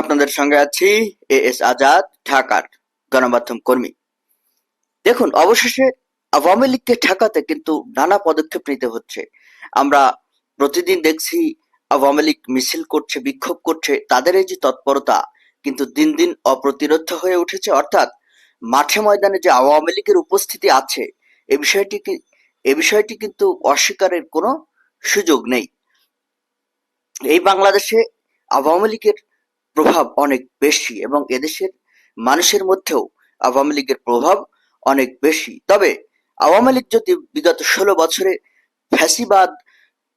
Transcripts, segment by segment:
আপনাদের সঙ্গে আছি, এ এস আজাদ, ঢাকার গণমাধ্যম কর্মী। দেখুন, অবশেষে আওয়ামী লীগকে ঠেকাতে কিন্তু নানা পদক্ষেপ নিতে হচ্ছে। আমরা প্রতিদিন দেখছি আওয়ামী লীগ মিছিল করছে, বিক্ষোভ করছে, তাদের এই যে তৎপরতা কিন্তু দিন দিন অপ্রতিরোধ হয়ে উঠেছে। অর্থাৎ মাঠে ময়দানে যে আওয়ামী লীগের উপস্থিতি আছে, এ বিষয়টি এ বিষয়টি কিন্তু অস্বীকারের কোনো সুযোগ নেই। এই বাংলাদেশে আওয়ামী লীগের প্রভাব অনেক বেশি এবং এদেশের মানুষের মধ্যেও আওয়ামী লীগের প্রভাব অনেক বেশি। তবে আওয়ামী লীগ যদি বিগত ষোলো বছরে ফ্যাসিবাদ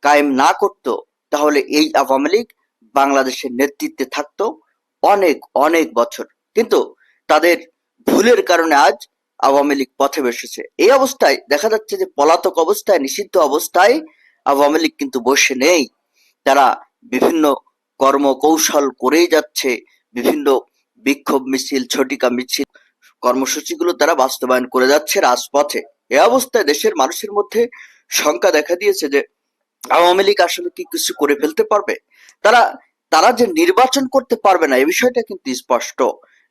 কায়েম না করত, তাহলে এই আওয়ামী লীগ বাংলাদেশের নেতৃত্বে থাকতো অনেক অনেক বছর। কিন্তু তাদের ভুলের কারণে আজ আওয়ামী লীগ পথে বসেছে। এই অবস্থায় দেখা যাচ্ছে যে পলাতক অবস্থায়, নিষিদ্ধ অবস্থায় আওয়ামী লীগ কিন্তু বসে নেই। তারা বিভিন্ন কর্মকৌশল করেই যাচ্ছে বিভিন্ন বিক্ষোভ মিছিল, ছটিকা মিছিল, কর্মসূচিগুলো তারা বাস্তবায়ন করে যাচ্ছে রাজপথে। এ অবস্থায় দেশের মানুষের মধ্যে শঙ্কা দেখা দিয়েছে যে, আওয়ামী লীগ আসলে কি কিছু করে ফেলতে পারবে? তারা তারা যে নির্বাচন করতে পারবে না, এ বিষয়টা কিন্তু স্পষ্ট।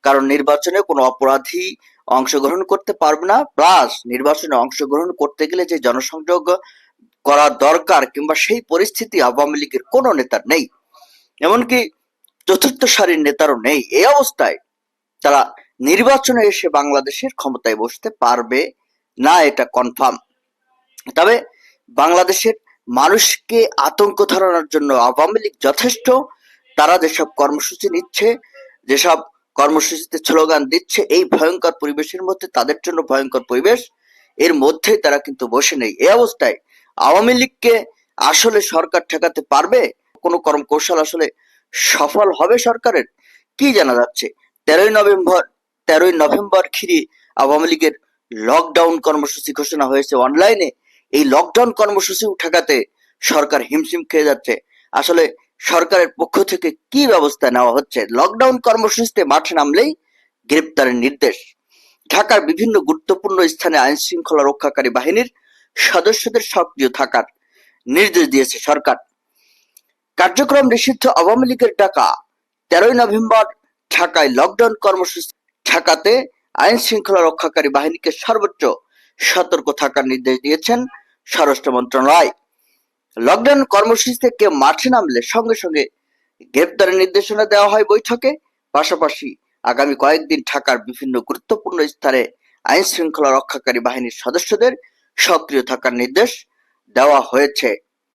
কারণ নির্বাচনে কোনো অপরাধী অংশগ্রহণ করতে পারবে না, প্লাস নির্বাচনে অংশগ্রহণ করতে গেলে যে জনসংযোগ করা দরকার কিংবা সেই পরিস্থিতি আওয়ামী লীগের কোনো নেতার নেই। এমনকি চতুর্থ সারির নেতারও নেই। এই অবস্থায় তারা নির্বাচনে এসে বাংলাদেশের ক্ষমতায় বসতে পারবে না, এটা কনফার্ম তবে বাংলাদেশের মানুষকে আতঙ্ক ধরানোর জন্য আওয়ামী লীগ যথেষ্ট। তারা যেসব কর্মসূচি নিচ্ছে, যেসব কর্মসূচিতে স্লোগান দিচ্ছে, এই ভয়ঙ্কর পরিবেশের মধ্যে তাদের জন্য ভয়ঙ্কর পরিবেশ, এর মধ্যে তারা কিন্তু বসে নেই। এই অবস্থায় আওয়ামী লীগকে আসলে সরকার ঠেকাতে পারবে? কোনো কর্মকৌশল আসলে সফল হবে সরকারের? কি জানা যাচ্ছে? তেরোই নভেম্বর তেরোই নভেম্বর ঘিরে আওয়ামী লীগের লকডাউন কর্মসূচি ঘোষণা হয়েছে অনলাইনে এই লকডাউন কর্মসূচি ঠেকাতে সরকার হিমশিম খেয়ে যাচ্ছে। আসলে সরকারের পক্ষ থেকে কি ব্যবস্থা নেওয়া হচ্ছে? লকডাউন কর্মসূচিতে মাঠে নামলেই গ্রেপ্তারের নির্দেশ। ঢাকার বিভিন্ন গুরুত্বপূর্ণ স্থানে আইন শৃঙ্খলা রক্ষাকারী বাহিনীর সদস্যদের সক্রিয় থাকার নির্দেশ দিয়েছে সরকার। কার্যক্রম নিষিদ্ধ আওয়ামী লীগের ডাকা তেরোই নভেম্বর ঢাকায় লকডাউন কর্মসূচি। ঠেকাতে আইন শৃঙ্খলা রক্ষাকারী বাহিনীকে সর্বোচ্চ সতর্ক থাকার নির্দেশ দিয়েছেন স্বরাষ্ট্র মন্ত্রণালয়। লকডাউন কর্মসূচিতে কেউ মাঠে নামলে সঙ্গে সঙ্গে গ্রেপ্তারের নির্দেশনা দেওয়া হয় বৈঠকে। পাশাপাশি আগামী কয়েকদিন ঢাকার বিভিন্ন গুরুত্বপূর্ণ স্থানে আইন শৃঙ্খলা রক্ষাকারী বাহিনীর সদস্যদের সক্রিয় থাকার নির্দেশ দেওয়া হয়েছে।